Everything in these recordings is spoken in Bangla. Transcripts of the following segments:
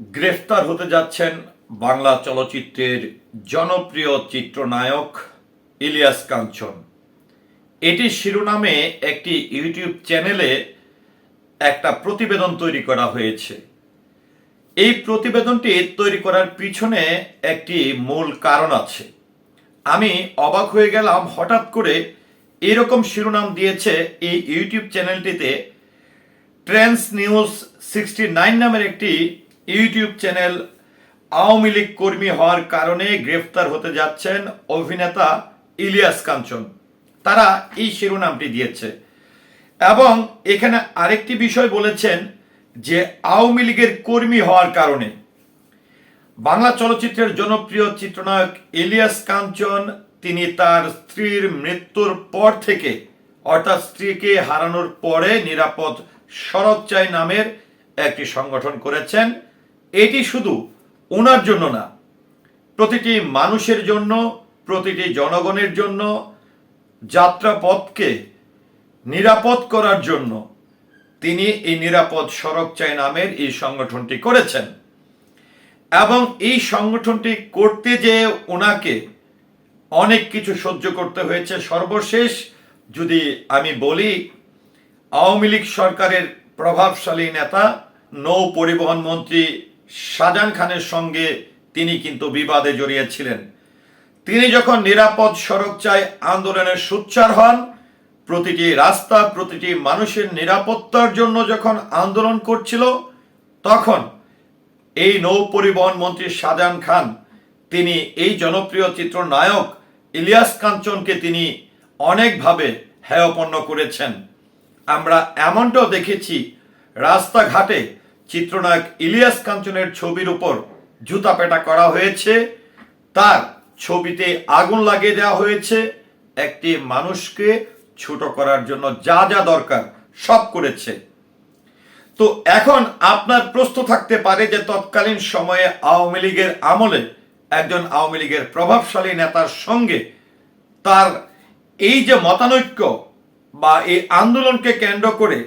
গ্রেফতার হতে যাচ্ছেন বাংলা চলচ্চিত্রের জনপ্রিয় চিত্রনায়ক ইলিয়াস কাঞ্চন। এটি শিরোনামে একটি ইউটিউব চ্যানেলে একটা প্রতিবেদন তৈরি করা হয়েছে। এই প্রতিবেদনটি তৈরি করার পিছনে একটি মূল কারণ আছে। আমি অবাক হয়ে গেলাম, হঠাৎ করে এরকম শিরোনাম দিয়েছে এই ইউটিউব চ্যানেলটিতে। ট্রেন্স নিউজ সিক্সটি নাইন নামের একটি ইউটিউব চ্যানেল আওয়ামী লীগ কর্মী হওয়ার কারণে গ্রেফতার হতে যাচ্ছেন অভিনেতা ইলিয়াস কাঞ্চন। তারা এই শিরোনামটি দিয়েছে। এবং এখানে আরেকটি বিষয় বলেছেন যে আওয়ামী লীগের কর্মী হওয়ার কারণে। বাংলা চলচ্চিত্রের জনপ্রিয় চিত্রনায়ক ইলিয়াস কাঞ্চন, তিনি তার স্ত্রীর মৃত্যুর পর থেকে, অর্থাৎ স্ত্রীকে হারানোর পরে নিরাপদ সড়ক চাই নামের একটি সংগঠন করেছেন। এটি শুধু ওনার জন্য না, প্রতিটি মানুষের জন্য, প্রতিটি জনগণের জন্য, যাত্রাপথকে নিরাপদ করার জন্য তিনি এই নিরাপদ সড়ক চাই নামের এই সংগঠনটি করেছেন। এবং এই সংগঠনটি করতে যে ওনাকে অনেক কিছু সহ্য করতে হয়েছে। সর্বশেষ যদি আমি বলি, আওয়ামী লীগ সরকারের প্রভাবশালী নেতা, নৌ পরিবহন মন্ত্রী শাহজাহান খানের সঙ্গে তিনি কিন্তু বিবাদে জড়িয়েছিলেন। তিনি যখন নিরাপদ সড়ক চাই আন্দোলনের সোচ্চার হন, প্রতিটি রাস্তা, প্রতিটি মানুষের নিরাপত্তার জন্য যখন আন্দোলন করছিল, তখন এই নৌ পরিবহন মন্ত্রী শাহজাহান খান, তিনি এই জনপ্রিয় চিত্রনায়ক ইলিয়াস কাঞ্চনকে তিনি অনেকভাবে হেয়পন্ন করেছেন। আমরা এমনটাও দেখেছি, রাস্তাঘাটে চিত্রনায়ক ইলিয়াস কাঞ্চনের ছবির উপর জুতা পেটা করা হয়েছে। তার ছবিতে আগুন লাগিয়ে দেওয়া হয়েছে। একটি মানুষকে ছোট করার জন্য যা যা দরকার সব করেছে। তো এখন আপনার প্রশ্ন থাকতে পারে যে তৎকালীন সময়ে আওয়ামী লীগের আমলে একজন আওয়ামী লীগের প্রভাবশালী নেতার সঙ্গে তার এই যে মতানৈক্য বা এই আন্দোলনকে কেন্দ্র করে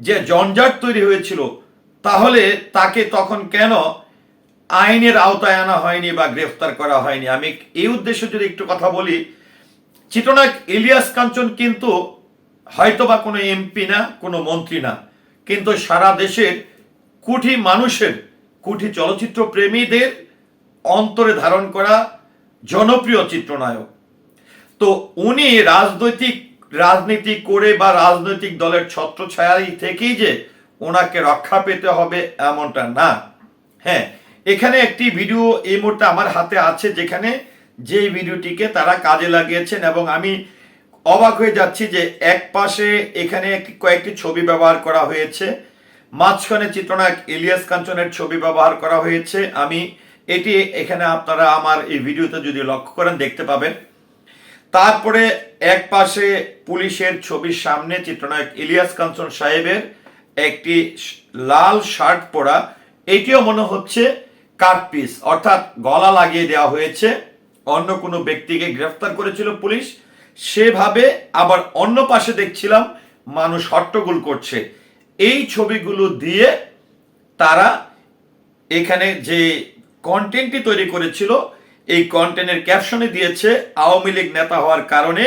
যে জঞ্জাট তৈরি হয়েছিল তাহলে তাকে তখন কেন আইনের আওতায় আনা হয়নি বা গ্রেফতার করা হয়নি? আমি এই উদ্দেশ্যে যদি একটু কথা বলি, চিত্রনায়ক ইলিয়াস কাঞ্চন কিন্তু হয়তোবা কোনো এমপি না, কোনো মন্ত্রী না, কিন্তু সারা দেশের কোটি মানুষের, কোটি চলচ্চিত্র প্রেমীদের অন্তরে ধারণ করা জনপ্রিয় চিত্রনায়ক। তো উনি রাজনৈতিক, রাজনীতি করে বা রাজনৈতিক দলের ছত্রছায়াই থেকেই যে ওনাকে রক্ষা পেতে হবে এমনটা না। হ্যাঁ এখানে একটি ভিডিও এই মুহূর্তে আমার হাতে আছে যেখানে যে ভিডিওটিকে তারা কাজে লাগিয়েছেন এবং আমি অবাক হয়ে যাচ্ছি যে এক পাশে এখানে কয়েকটি ছবি ব্যবহার করা হয়েছে, মাঝখানে চিত্রনায়ক ইলিয়াস কাঞ্চনের ছবি ব্যবহার করা হয়েছে। আমি এটি এখানে আপনারা আমার এই ভিডিওতে যদি লক্ষ্য করেন দেখতে পাবেন। তারপরে এক পাশে পুলিশের ছবির সামনে চিত্রনায়ক ইলিয়াস কাঞ্চন সাহেবের একটি লাল শার্ট পরা, এটিও মনে হচ্ছে কাটপিস অর্থাৎ গলা লাগিয়ে দেওয়া হয়েছে। অন্য কোনো ব্যক্তিকে গ্রেফতার করেছিল পুলিশ। সেভাবে আবার অন্য পাশে দেখছিলাম মানুষ হট্টগোল করছে। এই ছবিগুলো দিয়ে তারা এখানে যে কন্টেন্টটি তৈরি করেছিল, এই কন্টেন্টের ক্যাপশনে দিয়েছে, আওয়ামী লীগ নেতা হওয়ার কারণে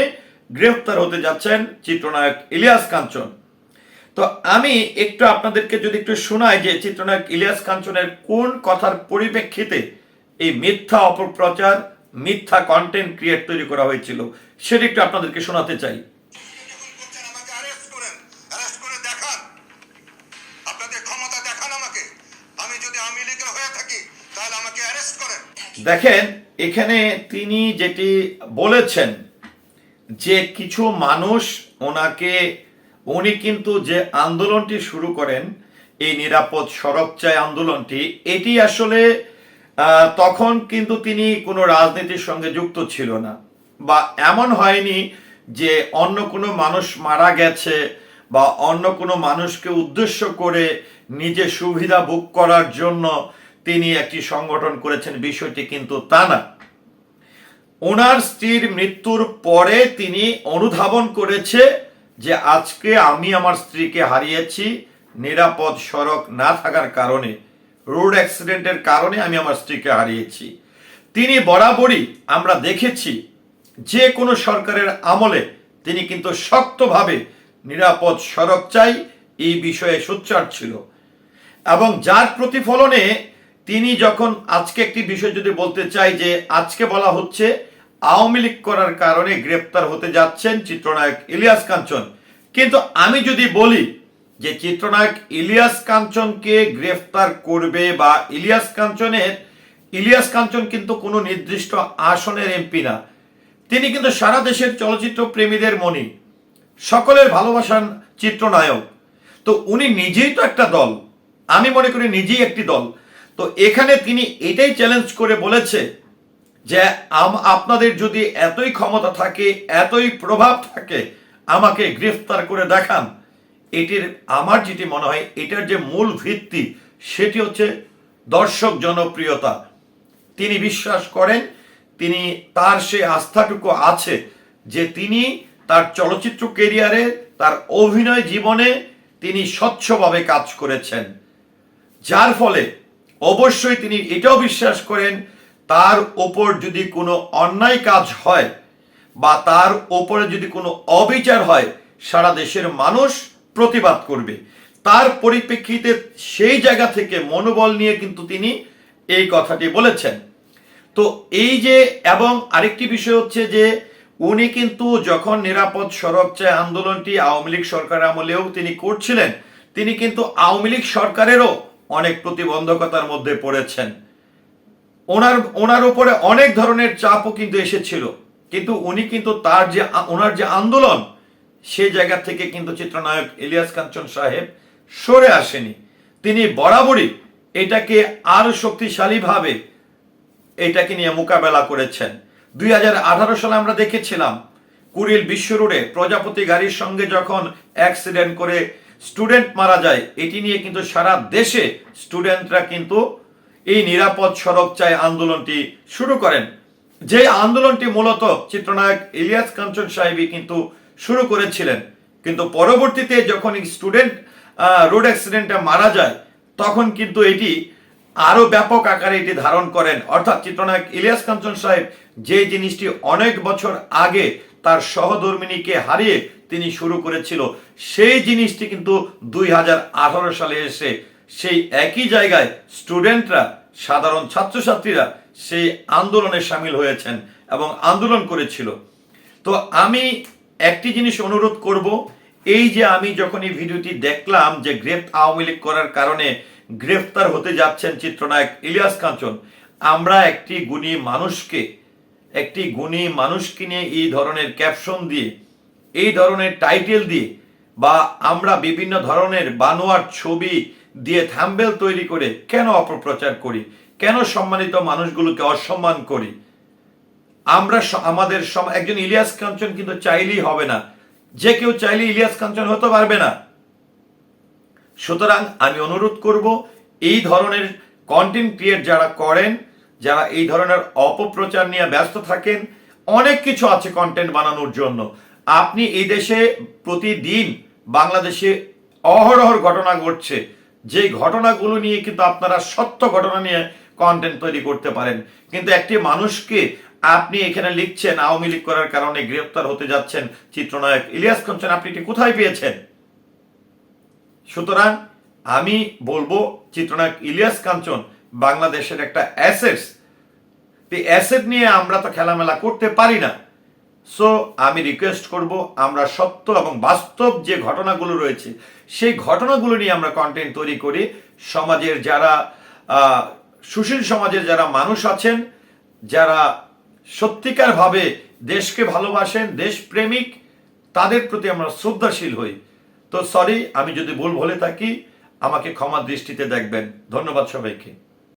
গ্রেফতার হতে যাচ্ছেন চিত্রনায়ক ইলিয়াস কাঞ্চন। তো আমি একটু আপনাদেরকে যদি একটু শোনাই যে চিত্রনায়ক ইলিয়াস কাঞ্চনের কোন কথার পরিপ্রেক্ষিতে এই মিথ্যা অপপ্রচার, মিথ্যা কন্টেন্ট ক্রিয়েট তৈরি করা হয়েছিল, সেটা একটু আপনাদেরকে শোনাতে চাই। দেখেন, এখানে তিনি যেটি বলেছেন যে কিছু মানুষ ওনাকে উনি কিন্তু যে আন্দোলনটি শুরু করেন, এই নিরাপদ সড়ক চাই আন্দোলনটি, এটি আসলে তখন কিন্তু তিনি কোনো রাজনীতির সঙ্গে যুক্ত ছিল না। বা এমন হয়নি যে অন্য কোনো মানুষ মারা গেছে বা অন্য কোনো মানুষকে উদ্দেশ্য করে নিজে সুবিধা ভোগ করার জন্য তিনি একটি সংগঠন করেছেন, বিষয়টি কিন্তু তা না। ওনার স্ত্রীর মৃত্যুর পরে তিনি অনুধাবন করেছে যে আজকে আমি আমার স্ত্রীকে হারিয়েছি, নিরাপদ সড়ক না থাকার কারণে, রোড অ্যাক্সিডেন্টের কারণে আমি আমার স্ত্রীকে হারিয়েছি। তিনি বরাবরই আমরা দেখেছি, যে কোনো সরকারের আমলে তিনি কিন্তু শক্তভাবে নিরাপদ সড়ক চাই, এই বিষয়ে সোচ্চার ছিল। এবং যার প্রতিফলনে তিনি যখন আজকে একটি বিষয় যদি বলতে চাই যে আজকে বলা হচ্ছে আওয়ামী লীগ করার কারণে গ্রেপ্তার হতে যাচ্ছেন চিত্রনায়ক ইলিয়াস কাঞ্চন। কিন্তু আমি যদি বলি যে চিত্রনায়ক ইলিয়াস কাঞ্চনকে গ্রেফতার করবে বা ইলিয়াস কাঞ্চনের ইলিয়াস কাঞ্চন কিন্তু কোনো নির্দিষ্ট আসনের এমপি না। তিনি কিন্তু সারা দেশের চলচ্চিত্র প্রেমীদের মনি সকলের ভালোবাসার চিত্রনায়ক। তো উনি নিজেই তো একটা দল। আমি মনে করি নিজেই একটি দল। তো এখানে তিনি এটাই চ্যালেঞ্জ করে বলেছে যে আপনাদের যদি এতই ক্ষমতা থাকে, এতই প্রভাব থাকে, আমাকে গ্রেফতার করে দেখান। এটির আমার যেটি মনে হয়, এটার যে মূল ভিত্তি, সেটি হচ্ছে দর্শক জনপ্রিয়তা। তিনি বিশ্বাস করেন, তিনি তার সে আস্থাটুকু আছে যে তিনি তার চলচ্চিত্র কেরিয়ারে, তার অভিনয় জীবনে তিনি স্বচ্ছভাবে কাজ করেছেন। যার ফলে অবশ্যই তিনি এটাও বিশ্বাস করেন তার ওপর যদি কোনো অন্যায় কাজ হয় বা তার ওপরে যদি কোনো অবিচার হয়, সারা দেশের মানুষ প্রতিবাদ করবে। তার পরিপ্রেক্ষিতে সেই জায়গা থেকে মনোবল নিয়ে কিন্তু তিনি এই কথাটি বলেছেন। তো এই যে, এবং আরেকটি বিষয় হচ্ছে যে, উনি কিন্তু যখন নিরাপদ সড়ক চায় আন্দোলনটি আওয়ামী লীগ সরকার আমলেও তিনি করছিলেন, তিনি কিন্তু আওয়ামী লীগ সরকারেরও অনেক প্রতিবন্ধকতার মধ্যে পড়েছেন। ওনার ওনার উপরে অনেক ধরনের চাপও কিন্তু এসেছিল। কিন্তু উনি কিন্তু তার যে, ওনার যে আন্দোলন সেই জায়গা থেকে কিন্তু চিত্রনায়ক ইলিয়াস কাঞ্চন সাহেব সরে আসেনি। তিনি বরাবরই এটাকে আরও শক্তিশালীভাবে এটাকে নিয়ে মোকাবেলা করেছেন। দুই হাজার আঠারো সালে আমরা দেখেছিলাম কুড়িল বিশ্ব রোডে প্রজাপতি গাড়ির সঙ্গে যখন অ্যাক্সিডেন্ট করে স্টুডেন্ট মারা যায়, এটি নিয়ে কিন্তু সারা দেশে স্টুডেন্টরা কিন্তু এই নিরাপদ সড়ক চাই আন্দোলনটি শুরু করেন। যে আন্দোলনটি মূলত চিত্রনায়ক ইলিয়াস কাঞ্চন সাহেবই কিন্তু শুরু করেছিলেন। কিন্তু পরবর্তীতে যখন স্টুডেন্ট রোড অ্যাক্সিডেন্টে মারা যায়, তখন কিন্তু এটি আরও ব্যাপক আকারে এটি ধারণ করেন। অর্থাৎ চিত্রনায়ক ইলিয়াস কাঞ্চন সাহেব যে জিনিসটি অনেক বছর আগে তার সহধর্মিনীকে হারিয়ে তিনি শুরু করেছিল, সেই জিনিসটি কিন্তু দুই হাজার আঠারো সালে এসে সেই একই জায়গায় স্টুডেন্টরা সাধারণ ছাত্রছাত্রীরা সেই আন্দোলনে সামিল হয়েছেন এবং আন্দোলন করেছিল। তো আমি একটি জিনিস অনুরোধ করব, এই যে আমি যখন এই ভিডিওটি দেখলাম যে গ্রেফ আওয়ামী লীগ করার কারণে গ্রেফতার হতে যাচ্ছেন চিত্রনায়ক ইলিয়াস কাঞ্চন, আমরা একটি গুণী মানুষকে, একটি গুণী মানুষকে নিয়ে এই ধরনের ক্যাপশন দিয়ে, এই ধরনের টাইটেল দিয়ে বা আমরা বিভিন্ন ধরনের বানোয়ার ছবি দিয়ে থাম্বেল তৈরি করে কেন অপপ্রচার করি? কেন সম্মানিত মানুষগুলোকে অসম্মান করি? আমরা আমাদের একজন ইলিয়াস কাঞ্চন কিন্তু চাইলেই হবে না। যে কেউ চাইলে ইলিয়াস কাঞ্চন হতে পারবে না। সুতরাং আমি অনুরোধ করব, এই ধরনের কন্টেন্ট ক্রিয়েট যারা করেন, যারা এই ধরনের অপপ্রচার নিয়ে ব্যস্ত থাকেন, অনেক কিছু আছে কন্টেন্ট বানানোর জন্য। আপনি এই দেশে প্রতিদিন বাংলাদেশে অহরহর ঘটনা ঘটছে। যে ঘটনাগুলো নিয়ে কিন্তু আপনারা সত্য ঘটনা নিয়ে কন্টেন্ট তৈরি করতে পারেন। কিন্তু একটি মানুষকে আপনি এখানে লিখছেন, আওয়ামী লীগ করার কারণে গ্রেপ্তার হতে যাচ্ছেন চিত্রনায়ক ইলিয়াস কাঞ্চন আপনি এটি কোথায় পেয়েছেন? সুতরাং আমি বলব, চিত্রনায়ক ইলিয়াস কাঞ্চন বাংলাদেশের একটা অ্যাসেটস অ্যাসেট নিয়ে আমরা তো খেলামেলা করতে পারি না। সো আমি রিকোয়েস্ট করব, আমরা সত্য এবং বাস্তব যে ঘটনাগুলো রয়েছে, সেই ঘটনাগুলো নিয়ে আমরা কন্টেন্ট তৈরি করি। সমাজের যারা সুশীল সমাজের যারা মানুষ আছেন, যারা সত্যিকারভাবে দেশকে ভালোবাসেন, দেশপ্রেমিক, তাদের প্রতি আমরা শ্রদ্ধাশীল হই। তো সরি আমি যদি ভুল বলে থাকি, আমাকে ক্ষমা দৃষ্টিতে দেখবেন। ধন্যবাদ সবাইকে।